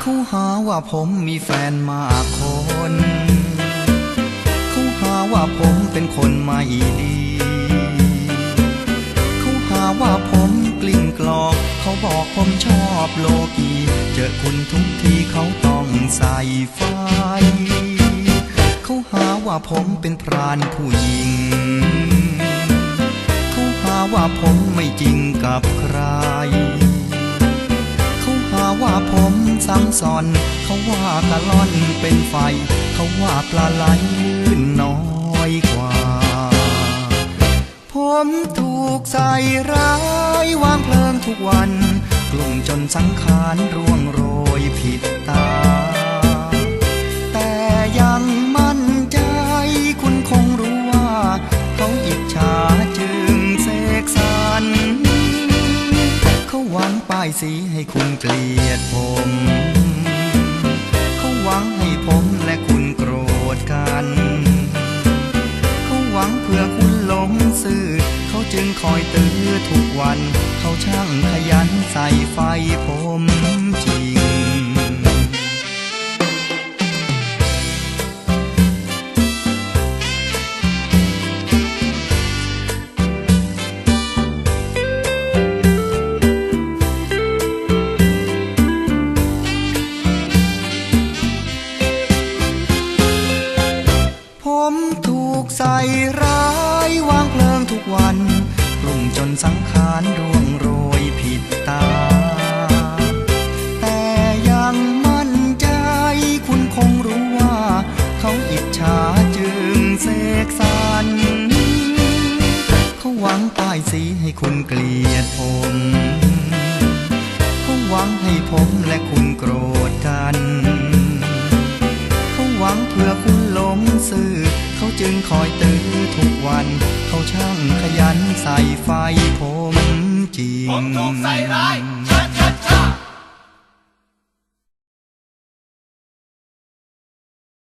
เขาหาว่าผมมีแฟนมากคนเขาหาว่าผมเป็นคนไม่ดีเขาหาว่าผมกลิ้งกลอกเขาบอกผมชอบโลกี เจอคุณทุกทีเขาต้องใส่ไฟเขาหาว่าผมเป็นพรานผู้หญิงเขาหาว่าผมไม่จริงกับ ซ้ำซ้อน เขาว่ากะล่อนเป็นไฟ เขาว่าปลาไหลลื่นน้อยกว่า ผมถูกใส่ร้ายวางเพลิงทุกวัน กลุ่มจนสังขารร่วงโรยผิดตาายสีให้คุณเกลียดผม เขาหวังให้ผมและคุณโกรธกัน เขาหวังเพื่อคุณหลงซื่อ เขาจึงคอยตื้อทุกวัน เขาช่างขยันใส่ไฟผมจริง ผมถูกใส่ร้ายวางเพลิงทุกวันกลุ่มจนสังขารร่วงโรยผิดตา แต่ยังมั่นใจคุณคงรู้ว่า เขาอิจฉาจึงเสกสรรเขาหวังป้ายสีให้คุณเกลียดผมเขาหวังให้ผมและคุณโกรธกัน วังเพื่อคุณหลงสื่อ เขาจึงคอยตื้อทุกวัน เขาช่างขยันใส่ไฟผมจริงผมถูกใส่ร้ายเชิญเชิ